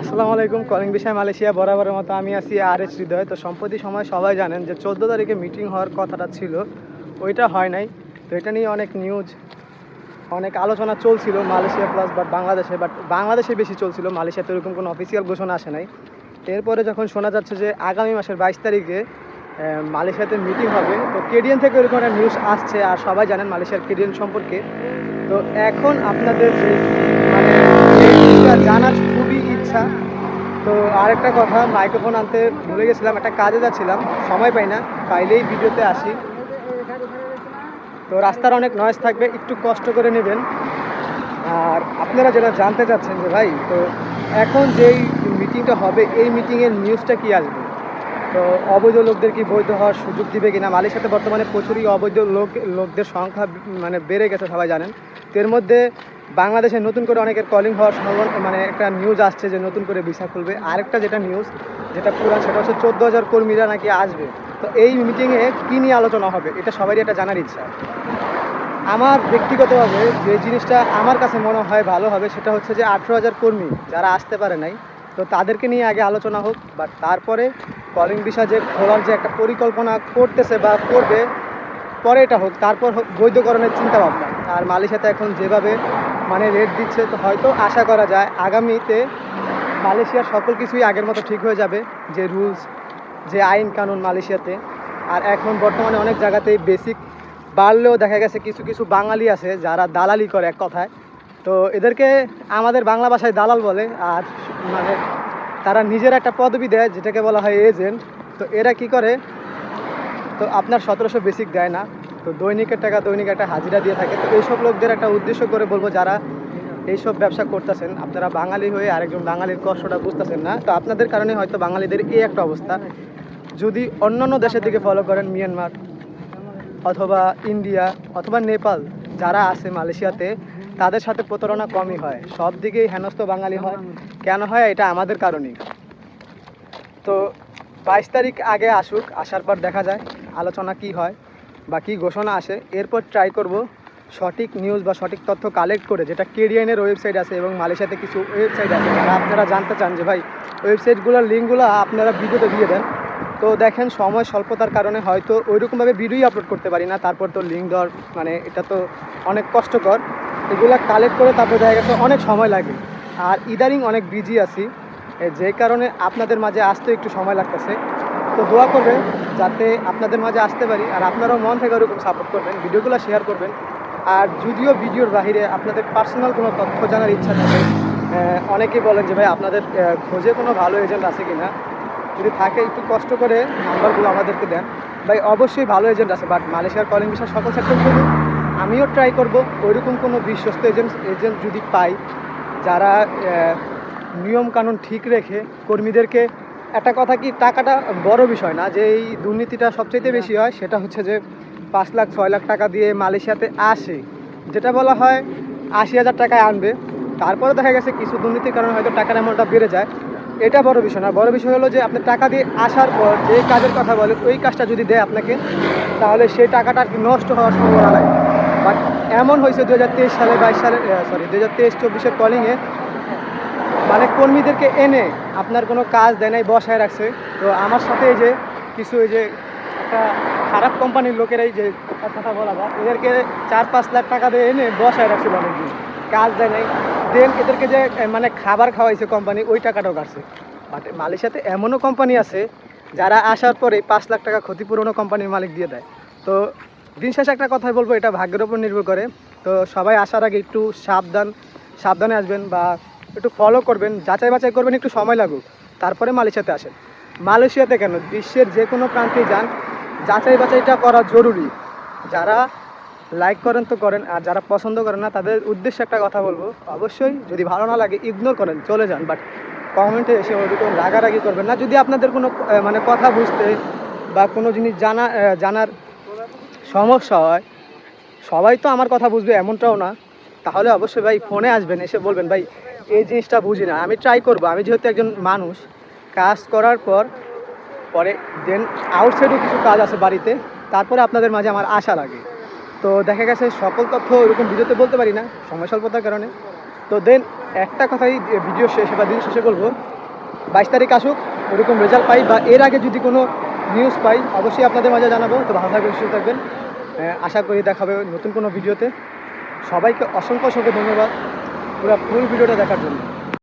আসসালামু আলাইকুম কলিং বিষয় মালয়েশিয়া বরাবরের মতো আমি আছি আর এস হৃদয়। তো সম্প্রতি সময় সবাই জানেন যে চোদ্দ তারিখে মিটিং হওয়ার কথাটা ছিল, ওইটা হয় নাই। তো এটা নিয়ে অনেক নিউজ অনেক আলোচনা চলছিল মালয়েশিয়া প্লাস বাট বাংলাদেশে বাট বাংলাদেশে বেশি চলছিল, মালয়েশিয়াতে এরকম কোনো অফিসিয়াল ঘোষণা আসে নাই। এরপরে যখন শোনা যাচ্ছে যে আগামী মাসের বাইশ তারিখে মালয়েশিয়াতে মিটিং হবে, তো কেডিএন থেকে এরকম একটা নিউজ আসছে, আর সবাই জানেন মালয়েশিয়ার কেডিএন সম্পর্কে। তো এখন আপনাদের যে মানে জানার ইচ্ছা তো আরেকটা কথা মাইক্রোফোন আনতে ভুলে গেছিলাম, একটা কাজে যাচ্ছিলাম, সময় পাই না পাইলেই ভিডিওতে আসি। তো রাস্তার অনেক নয়েজ থাকবে, একটু কষ্ট করে নেবেন। আর আপনারা যেটা জানতে চাচ্ছেন যে ভাই, তো এখন যেই মিটিংটা হবে, এই মিটিংয়ের নিউজটা কি আসবে? তো অবৈধ লোকদের কি বৈধ হওয়ার সুযোগ দিবে কিনা? মালির সাথে বর্তমানে প্রচুরই অবৈধ লোক, লোকদের সংখ্যা মানে বেড়ে গেছে, সবাই জানেন। এর মধ্যে বাংলাদেশে নতুন করে অনেকের কলিং হওয়ার সম্ভাবনা মানে একটা নিউজ আসছে যে নতুন করে ভিসা খুলবে। আরেকটা যেটা নিউজ যেটা পুরান, সেটা হচ্ছে চোদ্দ হাজার কর্মীরা নাকি আসবে। তো এই মিটিংয়ে কী নিয়ে আলোচনা হবে, এটা সবারই একটা জানার ইচ্ছা। আমার ব্যক্তিগতভাবে যে জিনিসটা আমার কাছে মনে হয় ভালো হবে, সেটা হচ্ছে যে আঠেরো হাজার কর্মী যারা আসতে পারে নাই, তো তাদেরকে নিয়ে আগে আলোচনা হোক বাট তারপরে কলিং ভিসা যে খোলার যে একটা পরিকল্পনা করতেছে বা করবে, পরে এটা হোক, তারপর হোক বৈধকরণের চিন্তা ভাবনা আর মালয়েশিয়াতে এখন যেভাবে মানে রেট দিচ্ছে, তো হয়তো আশা করা যায় আগামীতে মালয়েশিয়ার সকল কিছুই আগের মতো ঠিক হয়ে যাবে, যে রুলস যে আইন কানুন মালয়েশিয়াতে। আর এখন বর্তমানে অনেক জায়গাতেই বেসিক বাড়লেও দেখা গেছে কিছু কিছু বাঙালি আছে যারা দালালি করে এক কথায়। তো এদেরকে আমাদের বাংলা ভাষায় দালাল বলে, আর মানে তারা নিজের একটা পদবি দেয়, যেটাকে বলা হয় এজেন্ট তো এরা কি করে? তো আপনার সতেরোশো বেসিক দেয় না। তো দৈনিকের টাকা, দৈনিক একটা হাজিরা দিয়ে থাকে। তো এইসব লোকদের একটা উদ্দেশ্য করে বলব যারা এইসব ব্যবসা করতেছেন, আপনারা বাঙালি হয়ে আরেকজন বাঙালির কষ্টটা বুঝতেছেন না। তো আপনাদের কারণে হয়তো বাঙালিদের এই একটা অবস্থা। যদি অন্যান্য দেশের দিকে ফলো করেন মিয়ানমার অথবা ইন্ডিয়া অথবা নেপাল, যারা আছে মালয়েশিয়াতে, তাদের সাথে প্রতারণা কমই হয়। সব দিকেই হেনস্থ বাঙালি হয়। কেন হয়? এটা আমাদের কারণেই। তো বাইশ তারিখ আগে আসুক, আসার পর দেখা যায়, আলোচনা কি হয়। বা কী ঘোষণা আসে। এরপর ট্রাই করব সঠিক নিউজ বা সঠিক তথ্য কালেক্ট করে, যেটা কেডিএনের ওয়েবসাইট আছে এবং মালয়েশিয়াতে কিছু ওয়েবসাইট আছে। যারা আপনারা জানতে চান যে ভাই ওয়েবসাইটগুলোর লিঙ্কগুলো আপনারা ভিডিওতে দিয়ে দেন। তো দেখেন, সময় স্বল্পতার কারণে হয়তো ওইরকমভাবে ভিডিওই আপলোড করতে পারি না। তারপর তো লিঙ্ক দেওয়ার মানে এটা তো অনেক কষ্টকর। এগুলা কালেক্ট করে তারপর দেখা গেছে অনেক সময় লাগে। আর ইদারিং অনেক বিজি আছি। যে কারণে আপনাদের মাঝে আসতে একটু সময় লাগতেছে। তো দোয়া করবেন যাতে আপনাদের মাঝে আসতে পারি আর আপনারাও মন থেকে ওরকম সাপোর্ট করবেন ভিডিওগুলো শেয়ার করবেন। আর যদিও ভিডিওর বাইরে আপনাদের পার্সোনাল কোনো তথ্য জানার ইচ্ছা থাকে অনেকেই বলেন যে ভাই আপনাদের খোঁজে কোনো ভালো এজেন্ট আছে কি না যদি থাকে একটু কষ্ট করে নাম্বারগুলো আমাদেরকে দেন। ভাই অবশ্যই ভালো এজেন্ট আছে বাট মালয়েশিয়ার কলিং বিষয় সকল সেক্টর করুন আমিও ট্রাই করব ওইরকম কোনো বিশ্বস্ত এজেন্ট এজেন্ট যদি পাই যারা আহ, নিয়ম কানুন ঠিক রেখে কর্মীদেরকে একটা কথা কি, টাকাটা বড় বিষয় না, যে এই দুর্নীতিটা সবচেয়ে বেশি হয় সেটা হচ্ছে যে পাঁচ লাখ, ছয় লাখ টাকা দিয়ে মালয়েশিয়াতে আসে। যেটা বলা হয় আশি হাজার টাকায় আনবে। তারপরে দেখা গেছে কিছু দুর্নীতির কারণে হয়তো টাকার অ্যামাউন্টটা বেড়ে যায়। এটা বড় বিষয় না, বড় বিষয় হলো যে আপনি টাকা দিয়ে আসার পর যে কাজের কথা বলে, ওই কাজটা যদি দেয় আপনাকে, তাহলে সেই টাকাটা আর কি নষ্ট হওয়ার সম্ভাবনা নাই। বাট এমন হয়েছে দু হাজার তেইশ সালে, বাইশ সালে সরি দু হাজার তেইশ, চব্বিশের কলিংয়ে মানে কর্মীদেরকে এনে আপনার কোনো কাজ দেয় নাই, বসায় রাখছে। তো আমার সাথে এই যে কিছু এই যে একটা খারাপ কোম্পানির লোকেরাই যে কথা বলা যায়, এদেরকে চার পাঁচ লাখ টাকা দিয়ে এনে বসায় রাখছিল অনেকদিন। কাজ দেয় নাই। দেন এদেরকে যে মানে খাবার খাওয়াইছে কোম্পানি ওই টাকাটাও কাটছে। বাট মালয়েশিয়াতে এমনও কোম্পানি আছে, যারা আসার পরে পাঁচ লাখ টাকা ক্ষতিপূরণও কোম্পানির মালিক দিয়ে দেয়। তো দিন শেষে একটা কথাই বলব, এটা ভাগ্যের উপর নির্ভর করে। তো সবাই আসার আগে একটু সাবধান, সাবধানে আসবেন বা একটু ফলো করবেন, যাচাই বাছাই করবেন, একটু সময় লাগুক। তারপরে মালয়েশিয়াতে আসেন। মালয়েশিয়াতে কেন? বিশ্বের যে কোনো প্রান্তে যান। যাচাই বাছাইটা করা জরুরি। যারা লাইক করেন তো করেন, আর যারা পছন্দ করেন না, তাদের উদ্দেশ্যে একটা কথা বলব। অবশ্যই যদি ভালো না লাগে ইগনোর করেন, চলে যান। বাট কমেন্টে এসে ওইরকম রাগারাগি করবেন না। যদি আপনাদের কোনো মানে কথা বুঝতে বা কোনো জিনিস জানা জানার সমস্যা হয়, সবাই তো আমার কথা বুঝবে, এমনটাও না। তাহলে অবশ্যই ভাই ফোনে আসবেন, এসে বলবেন, ভাই এই জিনিসটা বুঝি না। আমি ট্রাই করব। আমি যেহেতু একজন মানুষ, কাজ করার পর, পরে দেন আউটসাইডও কিছু কাজ আছে বাড়িতে, তারপরে আপনাদের মাঝে আমার আশা লাগে। তো দেখা গেছে সকল তথ্য এরকম ভিডিওতে বলতে পারি না, সময় স্বল্পতার কারণে। তো দেন একটা কথাই ভিডিও শেষে বা দিন শেষে বলব, বাইশ তারিখ আসুক ওরকম রেজাল্ট পাই বা এর আগে যদি কোনো নিউজ পাই, অবশ্যই আপনাদের মাঝে জানাব। তো ভালো থাকবেন, সুস্থ থাকবেন। আশা করি দেখাবে নতুন কোনো ভিডিওতে সবাইকে অসংখ্য অসংখ্য ধন্যবাদ। পুরো ফুল ভিডিওটা দেখার জন্য।